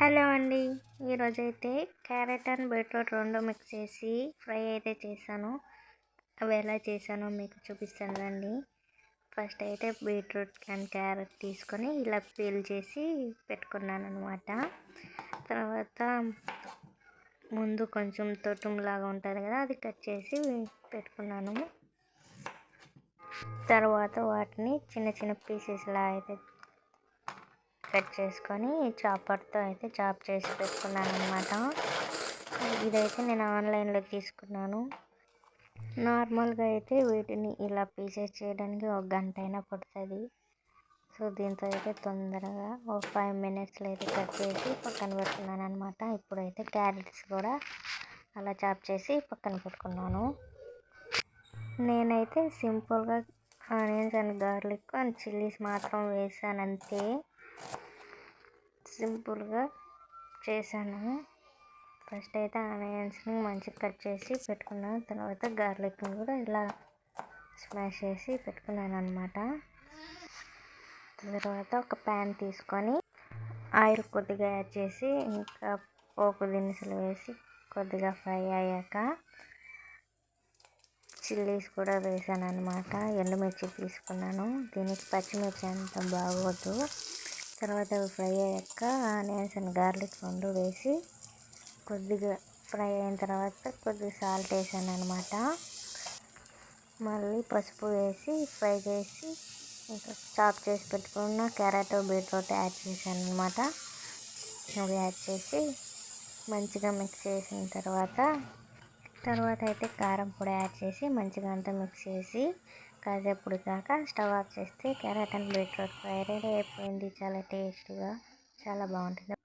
Hello అండి. ఈరోజు అయితే క్యారెట్ అండ్ బీట్రూట్ రెండు మిక్స్ చేసి ఫ్రై అయితే చేశాను. అవి ఎలా చేశానో మీకు చూపిస్తాను రండి. ఫస్ట్ అయితే బీట్రూట్ అండ్ క్యారెట్ తీసుకొని ఇలా పీల్ చేసి పెట్టుకున్నాను అనమాట తర్వాత ముందు కొంచెం తొట్టులాగా ఉంటుంది కదా అది కట్ చేసి పెట్టుకున్నాను. తర్వాత వాటిని చిన్న చిన్న పీసెస్లా అయితే కట్ చేసుకొని చాపర్తో అయితే చాప్ చేసి పెట్టుకున్నాను అనమాట ఇదైతే నేను ఆన్లైన్లో తీసుకున్నాను. నార్మల్గా అయితే వీటిని ఇలా పీసెస్ చేయడానికి ఒక గంట అయినా పడుతుంది. సో దీంతో అయితే తొందరగా ఒక ఫైవ్ మినిట్స్లో అయితే కట్ చేసి పక్కన పెట్టుకున్నాను అనమాట ఇప్పుడైతే క్యారెట్స్ కూడా అలా చాప్ చేసి పక్కన పెట్టుకున్నాను. నేనైతే సింపుల్గా onions and garlic and chillies మాత్రం వేసాను అంతే సింపుల్గా చేశాను. ఫస్ట్ అయితే ఆనియన్స్ని మంచిగా కట్ చేసి పెట్టుకున్నాను. తర్వాత గార్లిక్ని కూడా ఇలా స్మాష్ చేసి పెట్టుకున్నాను అనమాట తర్వాత ఒక ప్యాన్ తీసుకొని ఆయిల్ కొద్దిగా యాడ్ చేసి ఇంకా పోపు దినుసులు వేసి కొద్దిగా ఫ్రై అయ్యాక చిల్లీస్ కూడా వేసాను అనమాట ఎండుమిర్చి తీసుకున్నాను. దీనికి పచ్చిమిర్చి అంత బాగోదు. తర్వాత అవి ఫ్రై అయ్యాక ఆనియన్స్ అండ్ గార్లిక్ రెండు వేసి కొద్దిగా ఫ్రై అయిన తర్వాత కొద్దిగా సాల్ట్ వేసాను అనమాట మళ్ళీ పసుపు వేసి ఫ్రై చేసి ఇంకా చాప్ చేసి పెట్టుకున్న క్యారెట్ బీట్రూట్ యాడ్ చేశాను అనమాట అవి యాడ్ చేసి మంచిగా మిక్స్ చేసిన తర్వాత తర్వాత అయితే కారం పొడి యాడ్ చేసి మంచిగా అంతా మిక్స్ చేసి కాసేపు కాక స్టవ్ ఆఫ్ చేస్తే carrot and beetroot fry ready అయిపోయింది. చాలా టేస్ట్గా చాలా బాగుంటుంది.